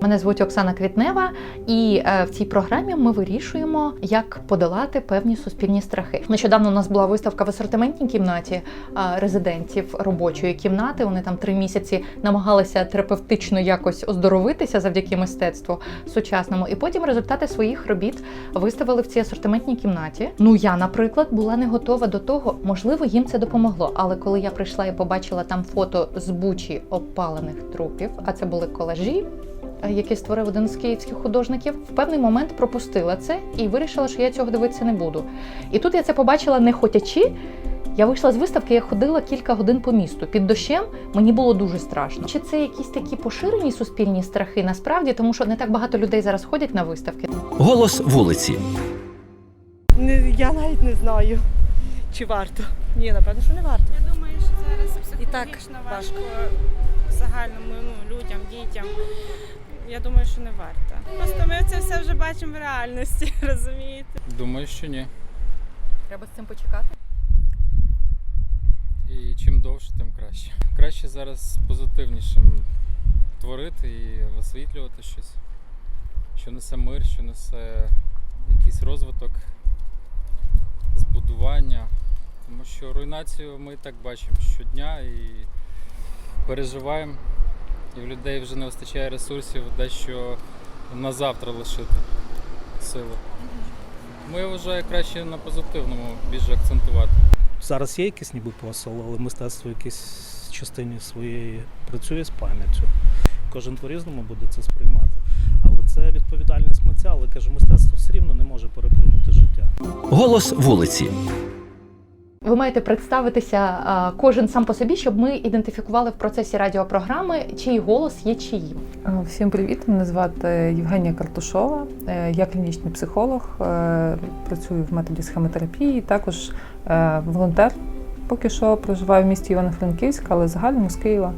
Мене звуть Оксана Квітнева, і е, в цій програмі ми вирішуємо, як подолати певні суспільні страхи. Нещодавно у нас була виставка в асортиментній кімнаті е, резидентів робочої кімнати. Вони там три місяці намагалися терапевтично якось оздоровитися завдяки мистецтву сучасному. І потім результати своїх робіт виставили в цій асортиментній кімнаті. Ну я, наприклад, була не готова до того. Можливо, їм це допомогло. Але коли я прийшла і побачила там фото з бучі обпалених трупів, а це були колажі. Е, Які створив один з київських художників, в певний момент пропустила це і вирішила, що я цього дивитися не буду. І тут я це побачила не хотячи. Я вийшла з виставки, я ходила кілька годин по місту. Під дощем мені було дуже страшно. Чи це якісь такі поширені суспільні страхи насправді, тому що не так багато людей зараз ходять на виставки. Голос вулиці. Не, я навіть не знаю, чи варто. Ні, напевно, що не варто. Я думаю, що зараз І так психологічно важко загальному ну, людям, дітям. Я думаю, що не варто. Просто ми це все вже бачимо в реальності, розумієте? Думаю, що ні. Треба з цим почекати. І чим довше, тим краще. Краще зараз позитивнішим творити і висвітлювати щось, що несе мир, що несе якийсь розвиток, збудування. Тому що руйнацію ми і так бачимо щодня і переживаємо. І в людей вже не вистачає ресурсів дещо на завтра лишити сили. Ми я вважаю краще на позитивному більше акцентувати. Зараз є якийсь ніби посил, але мистецтво в якійсь частині своєї працює з пам'яттю. Кожен по-різному буде це сприймати. Але це відповідальність митця, але каже, мистецтво все рівно не може переплюнути життя. Голос вулиці. Ви маєте представитися кожен сам по собі, щоб ми ідентифікували в процесі радіопрограми, чий голос є чиїм. Всім привіт! Мене звати Євгенія Картушова. Е, Я клінічний психолог, е, працюю в методі схемотерапії, також е, волонтер. Поки що проживаю в місті Івано-Франківськ, але загально з Києва.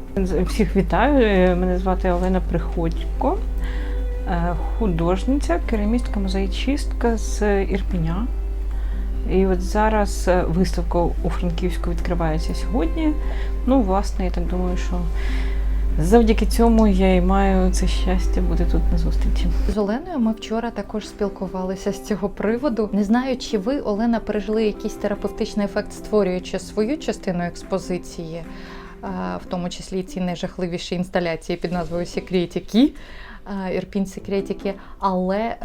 Всіх вітаю. Мене звати Олена Приходько, художниця, керамістка, мозаїчистка з Ірпеня. І от зараз е, виставка у Франківську відкривається сьогодні. Ну, власне, я так думаю, що завдяки цьому я і маю це щастя бути тут на зустрічі. З Оленою ми вчора також спілкувалися з цього приводу. Не знаю, чи ви, Олена, пережили якийсь терапевтичний ефект, створюючи свою частину експозиції, е, в тому числі ці найжахливіші інсталяції під назвою Секретіки, е, Ірпінь Секретіки, але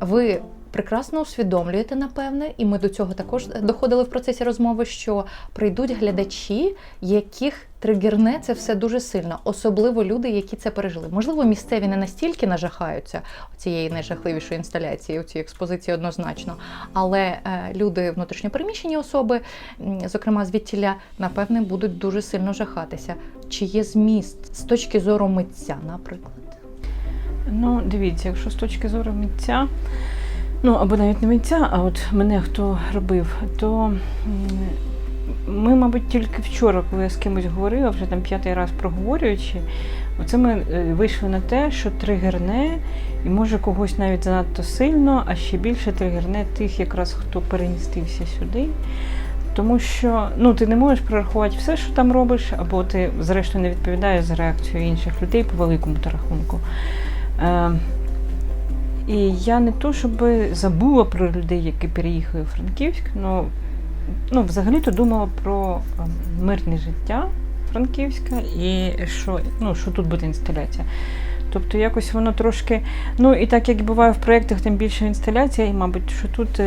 ви. Прекрасно усвідомлюєте, напевне, і ми до цього також доходили в процесі розмови, що прийдуть глядачі, яких тригерне це все дуже сильно, особливо люди, які це пережили. Можливо, місцеві не настільки нажахаються цієї найжахливішої інсталяції, у цій експозиції однозначно. Але е, люди внутрішньопереміщені особи, зокрема звідтіля, напевне, будуть дуже сильно жахатися. Чи є зміст з точки зору митця, наприклад? Ну, дивіться, якщо з точки зору митця, ну або навіть не митця, а от мене хто робив, то ми, мабуть, тільки вчора, коли я з кимось говорила, вже там п'ятий раз проговорюючи, оце ми е, вийшли на те, що тригерне і може когось навіть занадто сильно, а ще більше тригерне тих, якраз хто перемістився сюди. Тому що ну, ти не можеш прорахувати все, що там робиш, або ти, зрештою, не відповідаєш за реакцію інших людей по великому рахунку. Е, і я не то, щоб забула про людей, які переїхали в Франківськ, але ну взагалі-то думала про е, мирне життя Франківська і що, ну, що тут буде інсталяція. Тобто якось воно трошки. Ну і так як буває в проєктах, тим більше інсталяція, і, мабуть, що тут.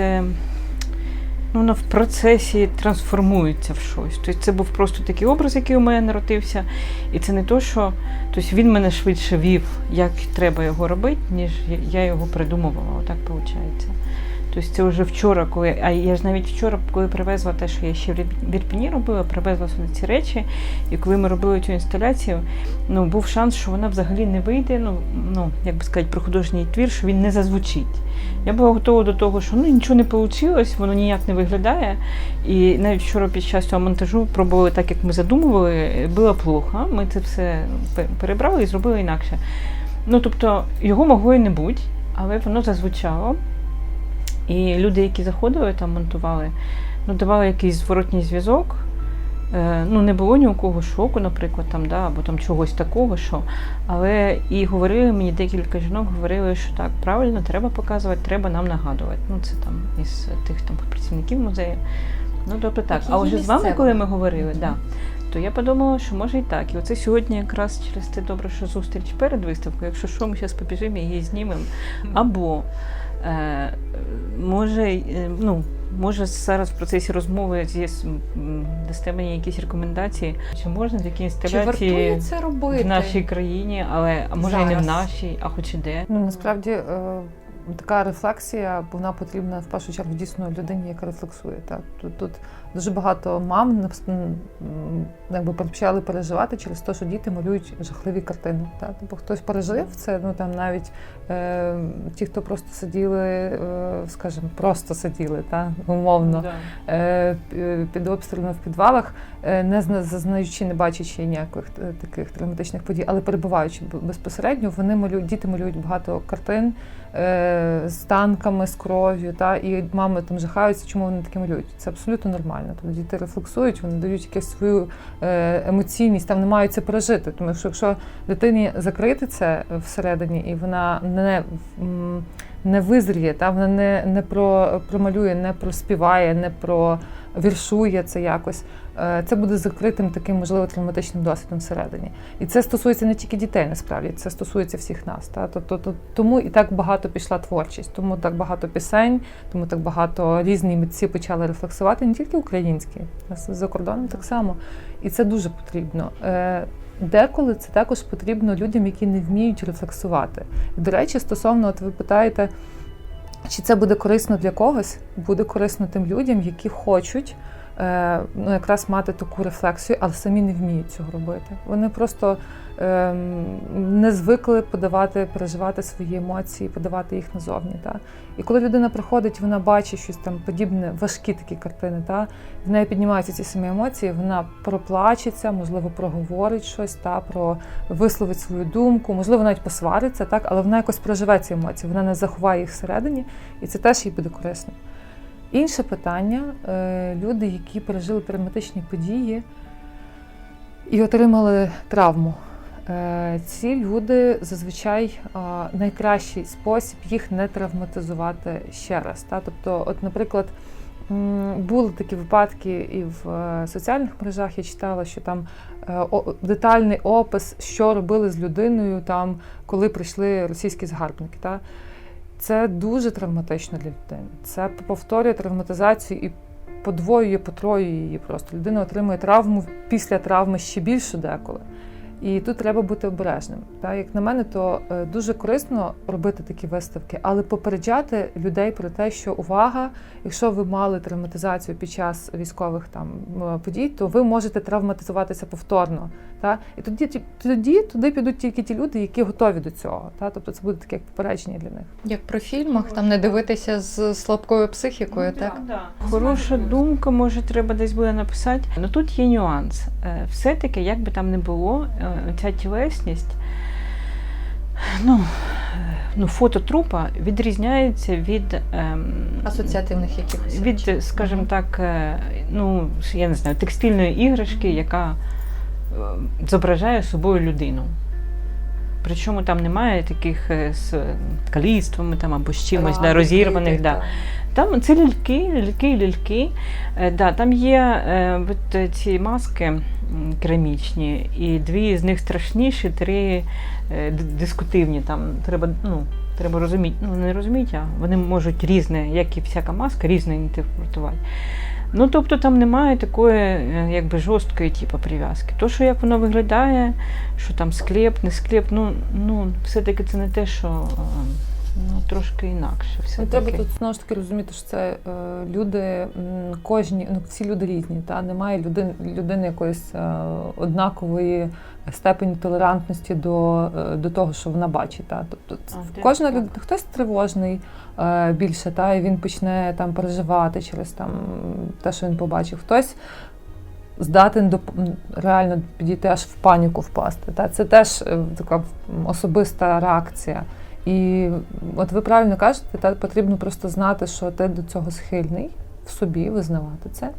Ну, воно в процесі трансформується в щось. Тобто це був просто такий образ, який у мене народився. І це не то, що тобто він мене швидше вів, як треба його робити, ніж я його придумувала. Отак виходить. Тобто це вже вчора, коли. А я ж навіть вчора, коли привезла те, що я ще в Ірп- в Ірпіні робила, привезла сюди ці речі. І коли ми робили цю інсталяцію, ну був шанс, що вона взагалі не вийде. Ну, ну як би сказати, про художній твір, що він не зазвучить. Я була готова до того, що ну нічого не вийшло, воно ніяк не виглядає. І навіть вчора під час цього монтажу пробували так, як ми задумували, було плохо. Ми це все перебрали і зробили інакше. Ну тобто його могло і не бути, але воно зазвучало. І люди, які заходили там, монтували, ну, давали якийсь зворотній зв'язок. Е, ну, не було ні у кого шоку, наприклад, там, да, або там чогось такого, що. Але і говорили мені декілька жінок, говорили, що так, правильно, треба показувати, треба нам нагадувати. Ну, це там із тих там працівників музею. Ну, тобто так. А вже з вами, коли ми говорили, да, то я подумала, що може і так. І оце сьогодні якраз через те добре, що зустріч перед виставкою. Якщо що, ми зараз побіжимо і її знімемо. Або може, е, ну, може зараз в процесі розмови дасте мені якісь рекомендації, чи можна такі Чи інсталяції вартує це робити? в нашій країні, але а може і не в нашій, а хоч і де. Ну насправді е, така рефлексія, вона потрібна в першу чергу дійсно людині, яка рефлексує. Так тут, тут дуже багато мам якби почали переживати через те, що діти малюють жахливі картини. Так, бо хтось пережив це. Ну там навіть е, ті, хто просто сиділи, е, скажімо, просто сиділи, так умовно е, під обстрілами в підвалах, е, не зна- зазнаючи, не бачачи ніяких е, таких травматичних подій, але перебуваючи безпосередньо, вони малюють, діти малюють багато картин е, з танками, з кров'ю, та і мами там жахаються, чому вони таке малюють. Це абсолютно нормально. Тобто діти рефлексують, вони дають якусь свою е, емоційність, там не мають це пережити. Тому що якщо дитині закрити це всередині, і вона не не визріє, та вона не, не про, промалює, не проспіває, не провіршує це якось. е, Це буде закритим таким, можливо, травматичним досвідом всередині. І це стосується не тільки дітей, насправді, це стосується всіх нас. Та? Тобто, то- тому і так багато пішла творчість, тому так багато пісень, тому так багато різні митці почали рефлексувати, не тільки українські, за кордоном так само. І це дуже потрібно. Е, Деколи це також потрібно людям, які не вміють рефлексувати. До речі, стосовно, от ви питаєте, чи це буде корисно для когось? Буде корисно тим людям, які хочуть ну, якраз мати таку рефлексію, але самі не вміють цього робити. Вони просто ем, не звикли подавати, переживати свої емоції, подавати їх назовні. Та? І коли людина приходить, вона бачить щось там подібне, важкі такі картини, та? в неї піднімаються ці самі емоції, вона проплачеться, можливо, проговорить щось, та? про висловить свою думку, можливо, навіть посвариться, так? але вона якось проживе ці емоції, вона не заховає їх всередині, і це теж їй буде корисно. Інше питання: е, люди, які пережили травматичні події і отримали травму. Е, Ці люди зазвичай найкращий спосіб їх не травматизувати ще раз. Тобто, от, наприклад, були такі випадки і в е, соціальних мережах я читала, що там детальний опис, що робили з людиною, там, коли прийшли російські згарбники. Та? Це дуже травматично для людини. Це повторює травматизацію і подвоює, потроює її просто. Людина отримує травму після травми ще більше деколи. І тут треба бути обережним. Та як на мене, то е, дуже корисно робити такі виставки, але попереджати людей про те, що увага, якщо ви мали травматизацію під час військових там подій, то ви можете травматизуватися повторно. Та? І тоді, тоді туди підуть тільки ті люди, які готові до цього. Та? Тобто це буде таке як попередження для них. Як про фільмах, там не дивитися з слабкою психікою, Ну, так? да. Хороша думка, може, треба десь буде написати. Ну тут є нюанс. Е, Все-таки, як би там не було, е, ця тілесність, ну, е, ну фото трупа відрізняється від. ем, Асоціативних якихось. від, скажімо так, е, ну, я не знаю, текстильної іграшки, яка зображає собою людину. Причому там немає таких е, з каліцтвами там, або з чимось да, Рамки, розірваних. Да. так. Там це ляльки, ляльки, ляльки. Е, да, там є е, от е, ці маски керамічні, і дві з них страшніші, три е, дискутивні. Там треба, ну, треба розуміти, ну не розуміти, а вони можуть різне, як і всяка маска, різне інтерпретувати. Ну, тобто там немає такої е, якби жорсткої типу, прив'язки. То, що як воно виглядає, що там склеп, не склеп, ну, ну все-таки це не те, що е, ну, трошки інакше. Все Ну, треба тут знову ж таки розуміти, що це е, люди, кожні, ну всі люди різні. Та немає людини, людини якоїсь е, однакової степені толерантності до, е, до того, що вона бачить. Та тобто А, кожна людина, хтось тривожний е, більше, та і він почне там переживати через там те, що він побачив. Хтось здатен до реально підійти аж в паніку впасти. Та це теж е, така особиста реакція. І от ви правильно кажете, та потрібно просто знати, що ти до цього схильний в собі, визнавати це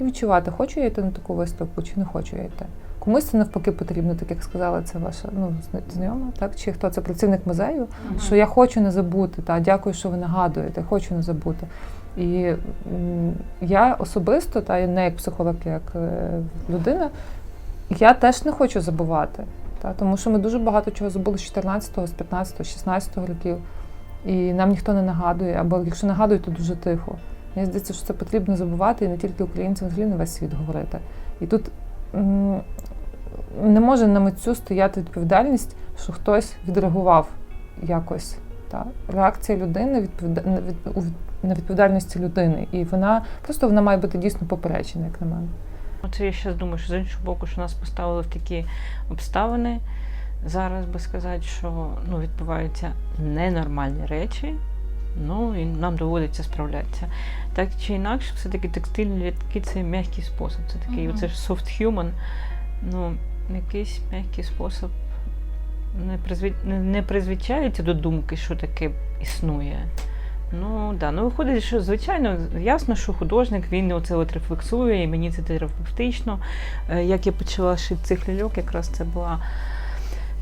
і відчувати, хочу я йти на таку виставку, чи не хочу я йти. Комусь це навпаки потрібно, так як сказала, це ваша ну, зна- знайома, так? Чи хто це працівник музею, що я хочу не забути, та дякую, що ви нагадуєте, хочу не забути. І я особисто, та не як психолог, як е, людина, я теж не хочу забувати. Та, тому що ми дуже багато чого забули з 14-го, з 15-го, 16-го років. І нам ніхто не нагадує, або якщо нагадують, то дуже тихо. Мені здається, що це потрібно забувати і не тільки українцям, взагалі на весь світ говорити. І тут не може на митцю стояти відповідальність, що хтось відреагував якось. Та? Реакція людини відповіда... на відповідальності людини. І вона просто вона має бути дійсно попереджена, як на мене. Оце я зараз думаю, що з іншого боку, що нас поставили в такі обставини. Зараз би сказати, що ну, відбуваються ненормальні речі, ну і нам доводиться справлятися. Так чи інакше, все-таки текстильні рядки це м'який спосіб. Це такий, Мгм. оце ж soft human, ну, якийсь м'який спосіб не, призві... не, не призвичається до думки, що таке існує. Ну да, ну виходить, що звичайно ясно, що художник він оце от рефлексує, і мені це терапевтично. Е, Як я почала шити цих ляльок, якраз це була.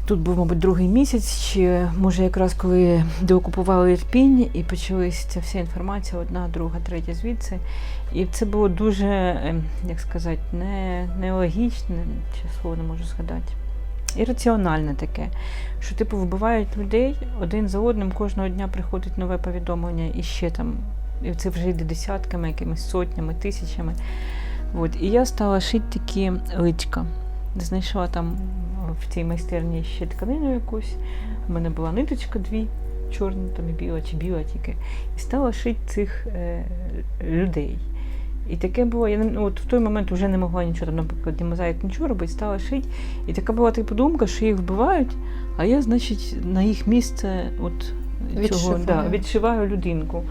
Тут був, мабуть, другий місяць, чи може якраз коли деокупували Ірпінь і почалася ця вся інформація, одна, друга, третя звідси. І це було дуже, ем, як сказати, не, нелогічне, чи слово не можу згадати. Ірраціональне таке, що типу вбивають людей один за одним, кожного дня приходить нове повідомлення і ще там, і це вже йде десятками, якимись сотнями, тисячами. От. І я стала шити такі личка. Знайшла там в цій майстерні ще тканину якусь. У мене була ниточка дві, чорна там і біла чи біла тільки. І стала шити цих е, людей. І таке було, я не- ну, от в той момент вже не могла нічого там, наприклад, мозаїк нічого робити, стала шити. І така була типу думка, що їх вбивають, а я, значить, на їх місце от цього да, відшиваю людинку.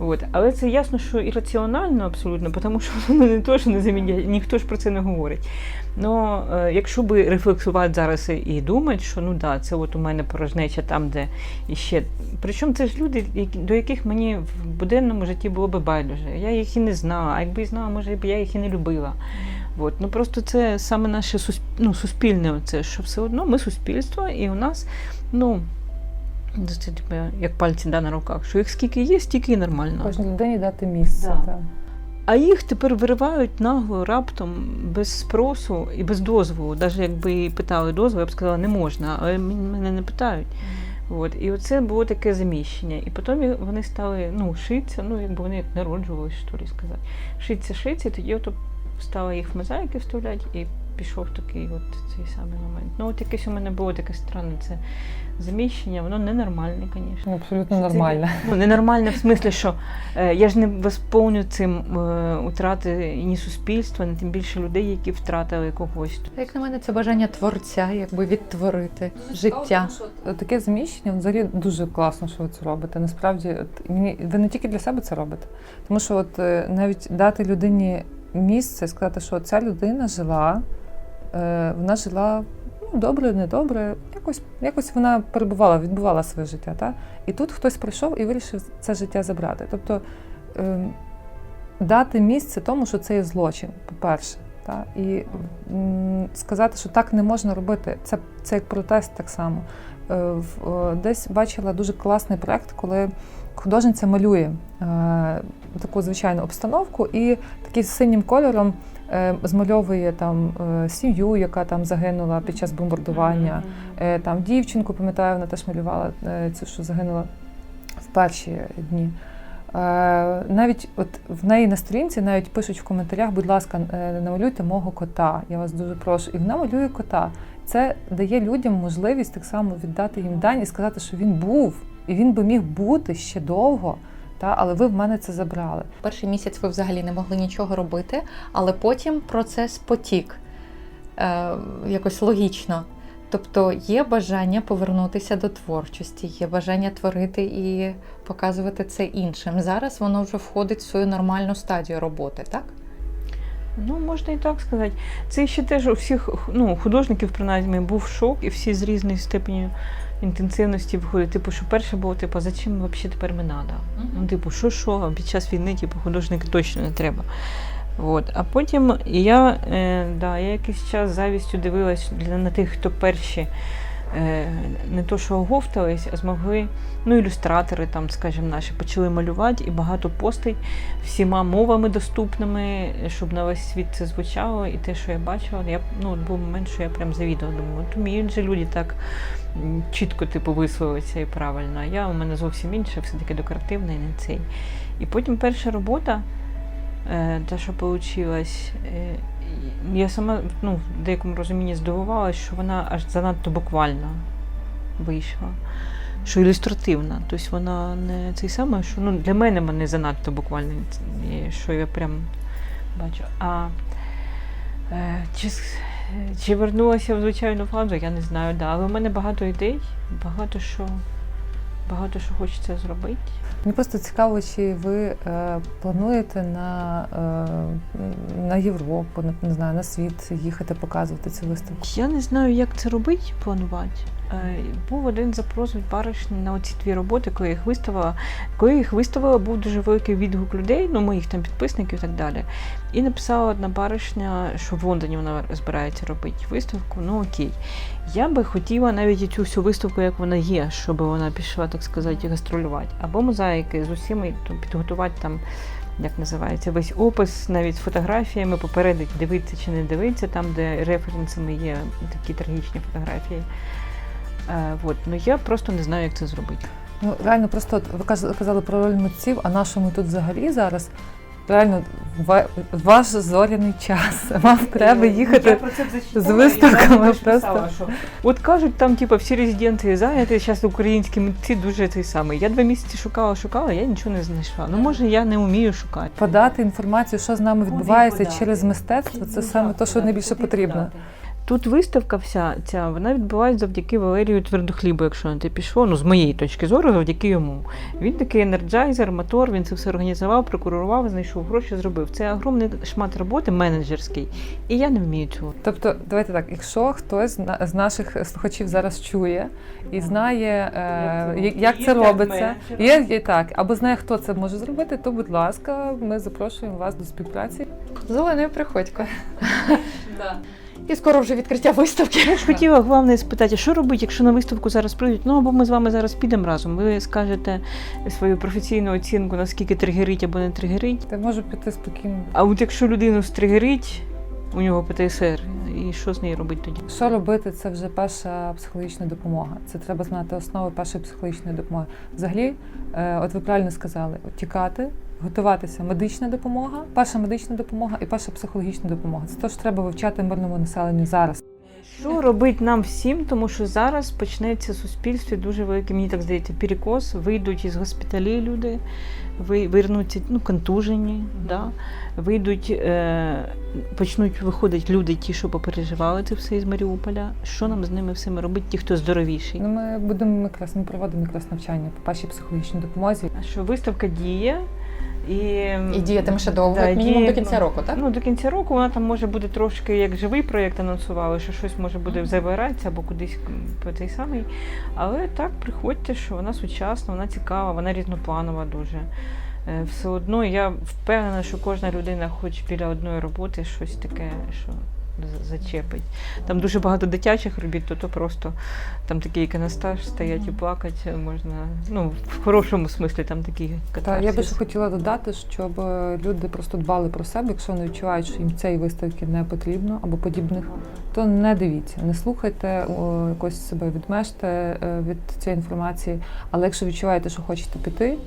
От. Але це ясно, що ірраціонально абсолютно, тому що воно не то, що не заміняє, ніхто ж про це не говорить. Ну, якщо би рефлексувати зараз і- думати, що ну да, це от у мене порожнеча там, де іще. Причому це ж люди, до яких мені в буденному житті було би байдуже. Я їх і не знала, а якби знала, може б я їх і не любила. От. Ну просто це саме наше сусп... ну, суспільне, оце, що все одно ми суспільство, і у нас, ну. Це типу, як пальці да, на руках, що їх скільки є, стільки і нормально. Кожній людині дати місце. Да. Та. А їх тепер виривають нагло, раптом, без спросу і без дозволу. Навіть якби питали дозвол, я б сказала, не можна, але мене не питають. От. І оце було таке заміщення. І потім вони стали ну, шитися, ну якби вони як народжувалися, що ли сказати. Шиться, шиться, і тоді ото стала їх в мозаїки вставляти і пішов такий от цей самий момент. Ну, от якесь у мене було таке странне це заміщення, воно ненормальне, звісно. Ну, Абсолютно Це- нормально. Ну, ненормальне в смислі, що е, я ж не восповню цим е, утрати ні суспільства, ні тим більше людей, які втратили когось. Як на мене, це бажання творця, якби відтворити життя. Таке заміщення взагалі дуже класно, що ви це робите. Насправді, от, мені ви не тільки для себе це робите, тому що от е, навіть дати людині місце, сказати, що ця людина жила, е, вона жила ну, добре, недобре, якось, якось вона перебувала, відбувала своє життя. Та? І тут хтось прийшов і вирішив це життя забрати. Тобто е, дати місце тому, що це є злочин, по-перше. Та? І м, сказати, що так не можна робити, це, це як протест так само. Е, е, Десь бачила дуже класний проект, коли художниця малює е, таку звичайну обстановку і таким синім кольором змальовує там сім'ю, яка там загинула під час бомбардування. Там дівчинку, пам'ятаю, вона теж малювала цю, що загинула в перші дні. Навіть от в неї на сторінці навіть пишуть в коментарях, будь ласка, намалюйте мого кота. Я вас дуже прошу. І вона малює кота. Це дає людям можливість так само віддати їм дань і сказати, що він був. І він би міг бути ще довго, та, але ви в мене це забрали. Перший місяць ви взагалі не могли нічого робити, але потім процес потік е, якось логічно. Тобто є бажання повернутися до творчості, є бажання творити і показувати це іншим. Зараз воно вже входить в свою нормальну стадію роботи, так? Ну, можна і так сказати. Це ще теж у всіх ну, художників, принаймні, був шок, і всі з різною степеню інтенсивності виходять. Типу, що перше було, типу, за чим взагалі тепер ми надо? Ну, типу, що що, а під час війни, типу, художника точно не треба. От. А потім я, е, да, я якийсь час завістю дивилась на тих, хто перші не то, що оговтались, а змогли, ну, ілюстратори, там, скажімо, наші, почали малювати і багато постить всіма мовами доступними, щоб на весь світ це звучало. І те, що я бачила, я, ну, був момент, що я прям завідувала, думаю, от вміють же люди так чітко типу, висловитися і правильно. А я у мене зовсім інше, все-таки декоративне не цей. І потім перша робота, е, та, що вийшла, я сама ну, в деякому розумінні здивувалася, що вона аж занадто буквально вийшла. Що ілюстративна. Тобто вона не цей саме, що ну, для мене вона не занадто буквально, що я прям бачу. А е, чи, чи вернулася в звичайну фазу, я не знаю, да. але в мене багато ідей, багато що, багато що хочеться зробити. Мені просто цікаво, чи ви е, плануєте на, е, на Європу, на, не знаю, на світ їхати показувати цю виставку. Я не знаю, як це робити, планувати. Е, Був один запрос від баришні на оці дві роботи, коли я їх виставила. Коли я їх виставила, був дуже великий відгук людей, ну моїх там підписників і так далі. І написала одна баришня, що в Лондоні вона збирається робити виставку. Ну окей. Я би хотіла навіть цю всю виставку, як вона є, щоб вона пішла, так сказати, гастролювати. Або мозаїки з усіми підготувати там. Як називається, весь опис, навіть з фотографіями, попередить, дивитися чи не дивитися, там, де референсами є такі трагічні фотографії. Е, от. Ну я просто не знаю, як це зробити. Ну реально, просто ви казали про роль митців, а нашому тут взагалі зараз. Реально, ва- ваш зоряний час. Вам треба їхати. з виставками просто. От кажуть, там типу, всі резиденти зайняті, зараз українські митці дуже цей самий. Я два місяці шукала, шукала, я нічого не знайшла. Ну може я не вмію шукати. Подати інформацію, що з нами відбувається через мистецтво, це саме те, що найбільше потрібно. Тут виставка вся ця вона відбувається завдяки Валерію Твердохлібу, якщо на те пішло. Ну з моєї точки зору, завдяки йому. Він такий енерджайзер, мотор. Він це все організував, прокурорував, знайшов гроші, зробив. Це огромний шмат роботи менеджерський, і я не вмію цього. Тобто, давайте так, якщо хтось з з наших слухачів зараз чує і знає, е, як, як це робиться, є, є так, або знає, хто це може зробити, то будь ласка, ми запрошуємо вас до співпраці. Зеленою приходько. І скоро вже відкриття виставки. Я ж хотіла головне спитати, що робити, якщо на виставку зараз прийдуть? Ну або ми з вами зараз підемо разом. Ви скажете свою професійну оцінку, наскільки тригерить або не тригерить. Ти може піти спокійно. А от якщо людину стригерить, у нього ПТСР, і що з нею робити тоді? Що робити, це вже перша психологічна допомога. Це треба знати основи першої психологічної допомоги. Взагалі, е, от ви правильно сказали, тікати, готуватися медична допомога, перша медична допомога і перша психологічна допомога. Це те, що треба вивчати мирному населенню зараз. Що робити нам всім, тому що зараз почнеться в суспільстві дуже великий, мені так здається, перекос. Вийдуть із госпіталів люди, ви- вернуться ну, контужені, да? вийдуть, е, почнуть виходити люди, ті, що попереживали це все із Маріуполя. Що нам з ними всіми робити, ті, хто здоровіший? Ну, ми будемо якраз ми проводимо якраз навчання по першій психологічній допомозі. А що виставка діє. І, І діятиме ще довго, Да, як мінімум діє- до кінця року, так? Ну, до кінця року вона там може буде трошки як живий проєкт анонсували, що щось може буде забиратися або кудись по цей самий. Але так, приходьте, що вона сучасна, вона цікава, вона різнопланова дуже. Е, Все одно я впевнена, що кожна людина хоче біля одної роботи щось таке, що зачепить. Там дуже багато дитячих робіт, то, то просто там такий іконостаж стоять і плакати можна. Ну, в хорошому смислі там такі Та я би ще хотіла додати, щоб е, люди просто дбали про себе, якщо вони відчувають, що їм цієї виставки не потрібно або подібних, то не дивіться, не слухайте, якось себе відмежте е, від цієї інформації. Але якщо відчуваєте, що хочете піти,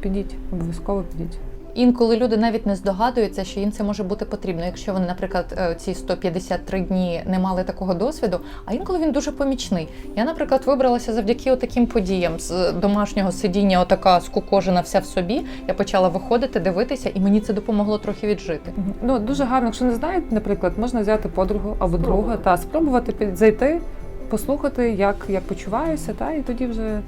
підіть, обов'язково підіть. Інколи люди навіть не здогадуються, що їм це може бути потрібно, якщо вони, наприклад, е, ці 153 дні не мали такого досвіду. А інколи він дуже помічний. Я, наприклад, вибралася завдяки таким подіям з домашнього сидіння, отака скукожена вся в собі. Я почала виходити, дивитися, і мені це допомогло трохи віджити. Ну дуже гарно, якщо не знаєте, наприклад, можна взяти подругу або друга та спробувати зайти, послухати, як, як почуваюся, та і тоді вже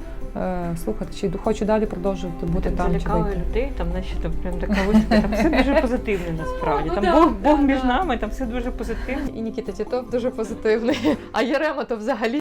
слухати, чи хочу далі продовжувати бути там. Чи залякали людей, там, наче там прям така виставка, там все дуже позитивне насправді. Ну Там Бог, Бог між нами, там все дуже позитивне. І Нікіта Тітов дуже позитивний. А Єрема то взагалі.